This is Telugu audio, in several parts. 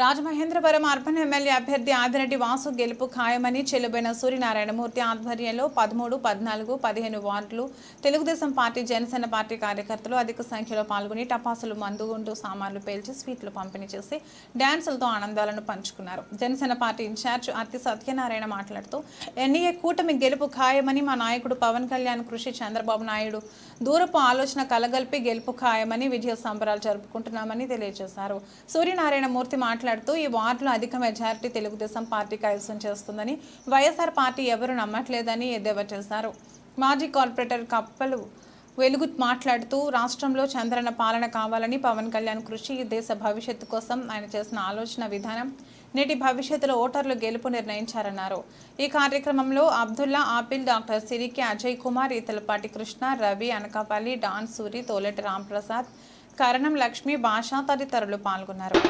రాజమహేంద్రవరం అర్బన్ ఎమ్మెల్యే అభ్యర్థి ఆదిరెడ్డి వాసు గెలుపు ఖాయమని చెల్లుబైన సూర్యనారాయణమూర్తి ఆధ్వర్యంలో పదమూడు పద్నాలుగు పదిహేను వార్డులు తెలుగుదేశం పార్టీ జనసేన పార్టీ కార్యకర్తలు అధిక సంఖ్యలో పాల్గొని టపాసులు మందుగుండు సామాన్లు పేల్చి స్వీట్లు పంపిణీ చేసి డ్యాన్సులతో ఆనందాలను పంచుకున్నారు. జనసేన పార్టీ ఇన్ఛార్జ్ అత్తి సత్యనారాయణ మాట్లాడుతూ ఎన్డీఏ కూటమి గెలుపు ఖాయమని మా నాయకుడు పవన్ కళ్యాణ్ కృషి చంద్రబాబు నాయుడు దూరపు ఆలోచన కలగలిపి గెలుపు ఖాయమని విజయ సంబరాలు జరుపుకుంటున్నామని తెలియజేశారు. సూర్యనారాయణమూర్తి మాట్లాడుతూ ఈ వార్డులో అధిక మెజారిటీ తెలుగుదేశం పార్టీ కైవసం చేస్తుందని వైఎస్ఆర్ పార్టీ ఎవరు నమ్మట్లేదని ఎద్దేవా చేశారు. మాజీ కార్పొరేటర్ కప్పలు వెలుగు మాట్లాడుతూ రాష్ట్రంలో చంద్రన పాలన కావాలని పవన్ కళ్యాణ్ కృషి దేశ భవిష్యత్తు కోసం ఆయన చేసిన ఆలోచన విధానం నేటి భవిష్యత్తులో ఓటర్లు గెలుపు నిర్ణయించారన్నారు. ఈ కార్యక్రమంలో అబ్దుల్లా ఆపిల్ డాక్టర్ సిరికి అజయ్ కుమార్ ఈతలపాటి కృష్ణ రవి అనకాపల్లి డాన్ సూరి తోలెటి రాంప్రసాద్ కరణం లక్ష్మి భాష తదితరులు పాల్గొన్నారు.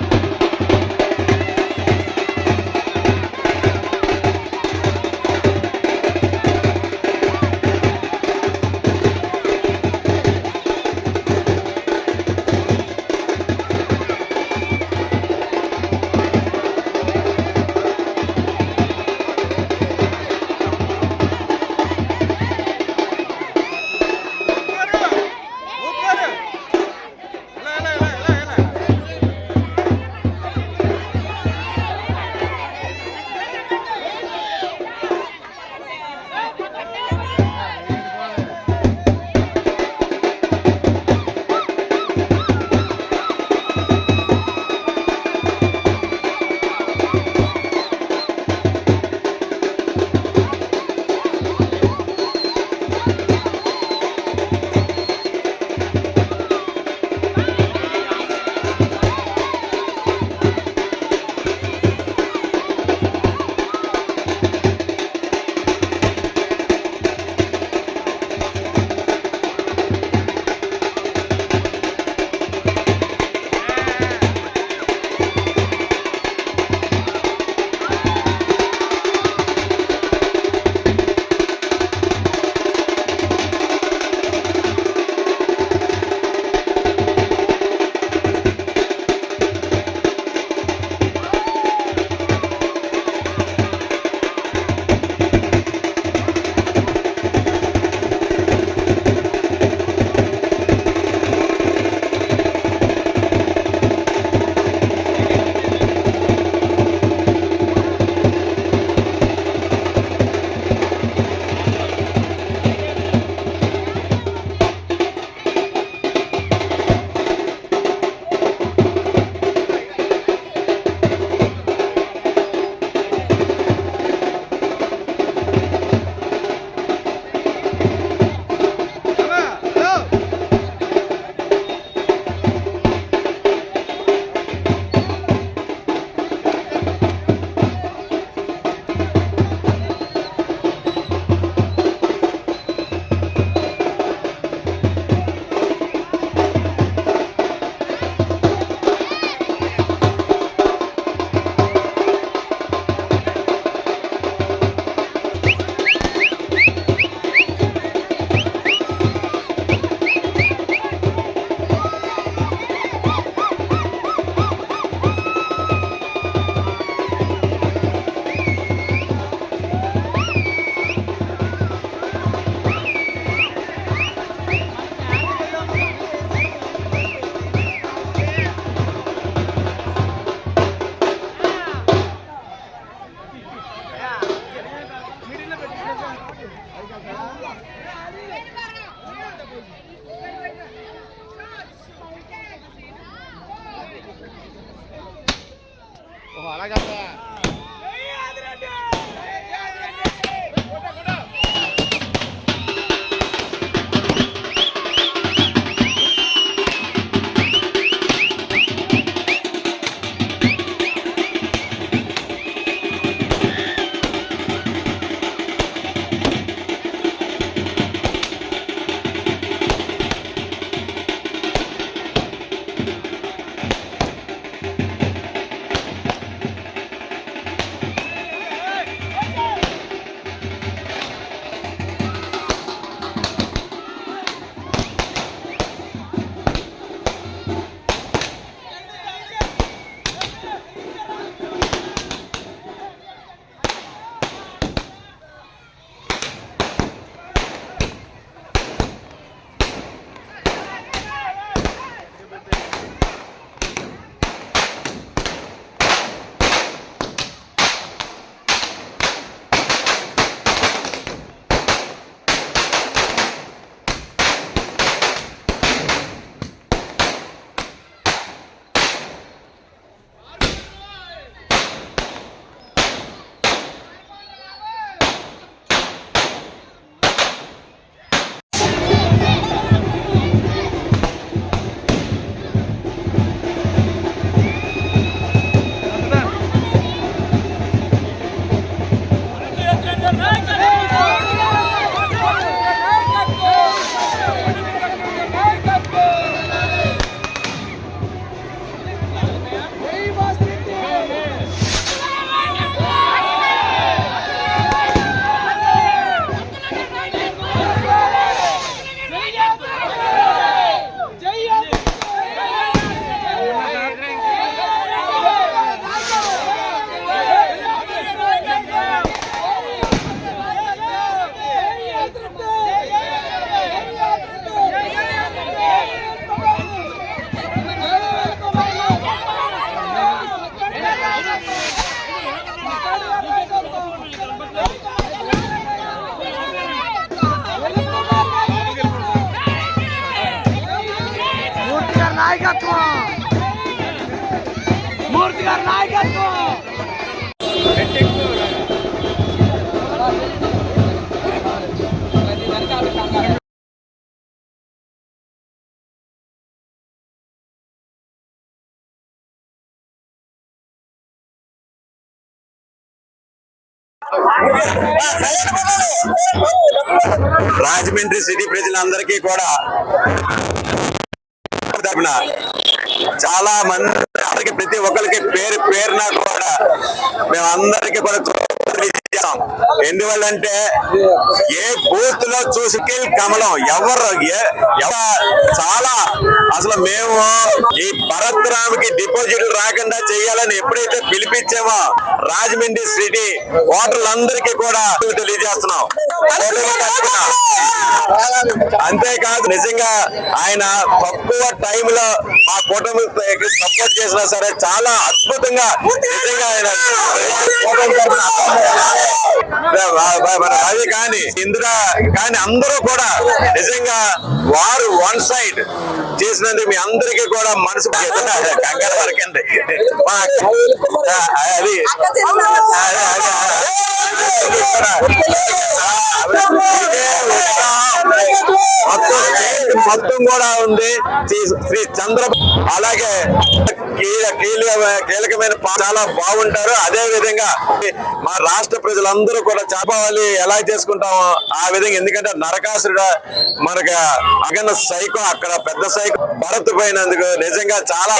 好，大家。రాజమండ్రి సిటీ ప్రజలందరికీ కూడా తరపున చాలా మంది ప్రతి ఒక్కరికి పేరు పేరున కూడా మేమందరికీ కూడా ఎందువల్లంటే ఏ బూత్లో చూసి కమలం ఎవరు ఎవ- చాలా. అసలు మేము ఈ భరత్ రామ్కి డిపాజిట్లు రాకుండా చేయాలని ఎప్పుడైతే పిలిపించామో రాజమండ్రి సిటీ ఓటర్లందరికీ కూడా తెలియజేస్తున్నాం. అంతేకాదు నిజంగా ఆయన తక్కువ టైంలో మా కూటమి సపోర్ట్ చేసినా సరే చాలా అద్భుతంగా నిజంగా ఆయన రవి కానీ ఇందిరా కానీ అందరూ కూడా నిజంగా వారు వన్ సైడ్ చేసినందుకు మీ అందరికీ కూడా మనసు కంగారు వరకండి అది అదే, అదే, మొత్తం మొత్తం కూడా ఉంది. శ్రీ- శ్రీ చంద్ర అలాగే కీలకమైన చాలా బాగుంటారు. అదే విధంగా మా రాష్ట్ర ప్రజలందరూ కూడా చేపవాలి ఎలా చేసుకుంటామో ఆ విధంగా. ఎందుకంటే నరకాసురుడు మనకి అగన సైకో అక్కడ పెద్ద సైకో భరత్ పోయినందుకు నిజంగా చాలా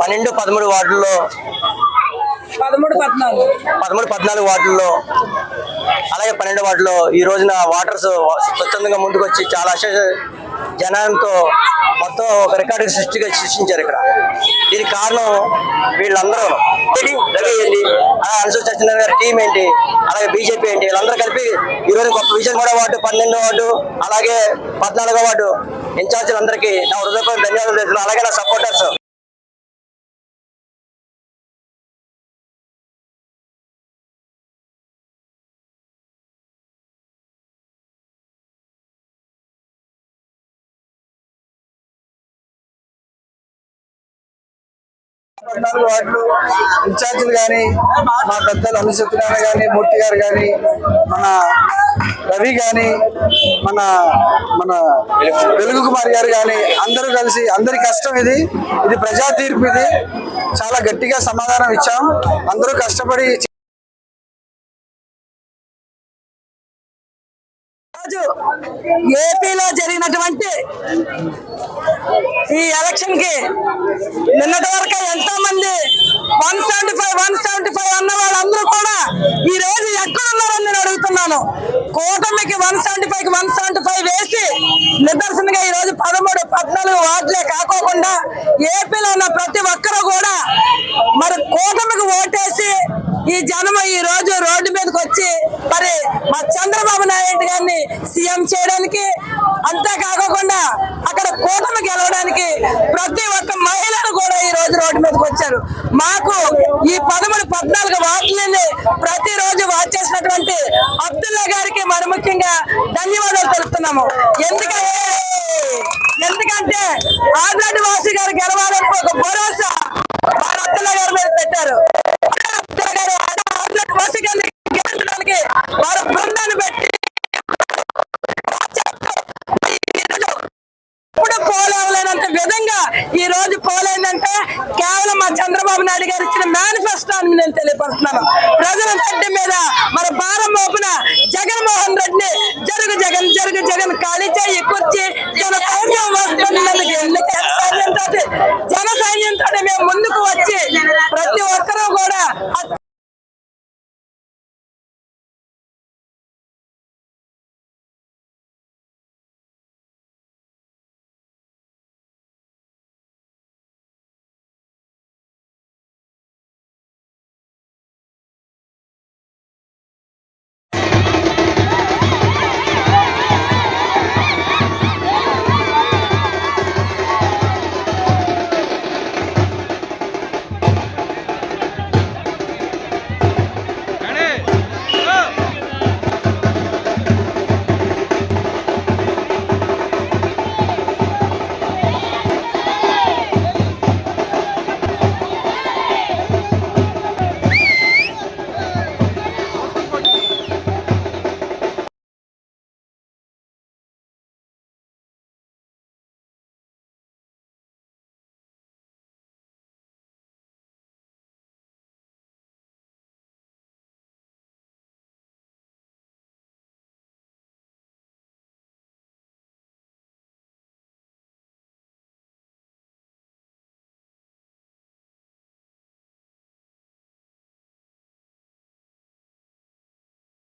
పన్నెండు పదమూడు వార్డుల్లో పదమూడు పద్నాలుగు. పదమూడు పద్నాలుగు వార్డుల్లో అలాగే పన్నెండు వార్డులో ఈ రోజున వాటర్స్ స్వచ్ఛందంగా ముందుకు వచ్చి చాలా జనంతో మొత్తం ఒక రికార్డు సృష్టిగా సృష్టించారు ఇక్కడ. దీనికి కారణం వీళ్ళందరూ. రవి ఏంటి? అలాగే సత్యనారాయణ గారి టీం ఏంటి? అలాగే బీజేపీ ఏంటి? వీళ్ళందరూ కలిపి ఈ రోజు గొప్ప విజయం కూడా వార్డు పన్నెండో వార్డు అలాగే పద్నాలుగో వార్డు. ఇన్ఛార్జీలందరికీ నా హృదయపూర్వక ధన్యవాదాలు అలాగే నా సపోర్టర్స్ పద్నాలుగు వార్డులు ఇన్ఛార్జీలు కానీ మా పెద్దలు అనుసత్యనారాయణ కానీ మూర్తి గారు కానీ మన రవి కానీ మన మన వెలుగు కుమార్ గారు కానీ అందరూ కలిసి అందరి కష్టం ఇది. ఇది ప్రజా తీర్పు ఇది. చాలా గట్టిగా సమాధానం ఇచ్చాం. అందరూ కష్టపడి రోజు ఏపీలో జరిగినటువంటి ఈ ఎలక్షన్కి నిన్నటి వరకు ఎంతో మంది one seventy five one seventy five అన్న వాళ్ళందరూ కూడా ఈ రోజు అడుగుతున్నాను. కూటమికి one seventy five one seventy five వేసి నిదర్శనంగా ఈ రోజు పదమూడు పద్నాలుగు వార్డులే కాకోకుండా ఏపీలో ఉన్న ప్రతి ఒక్కరూ కూడా మరి కూటమికి ఓటేసి ఈ జనం ఈ రోజు రోడ్డు మీదకి వచ్చి మరి మా చంద్రబాబు నాయుడు గారిని సీఎం చేయడానికి అంతేకాకుండా అక్కడ కూటమి గెలవడానికి ప్రతి ఒక్క మహిళలు కూడా ఈ రోజు రోడ్డు మీదకి వచ్చారు. మా చేస్తున్నాము ఎందుకంటే ఎందుకంటే ఆదిలాంటి వాసి గారు గెలవాలని ఒక భరోసా మా రత్న గారి మీద పెట్టారు. వాసి వారు బృందాన్ని పెట్టి విధంగా ఈ రోజు కేవలం మా చంద్రబాబు నాయుడు గారు ఇచ్చిన మేనిఫెస్టో అని నేను తెలియపరుస్తున్నాను. ప్రజల మీద I'll tell you.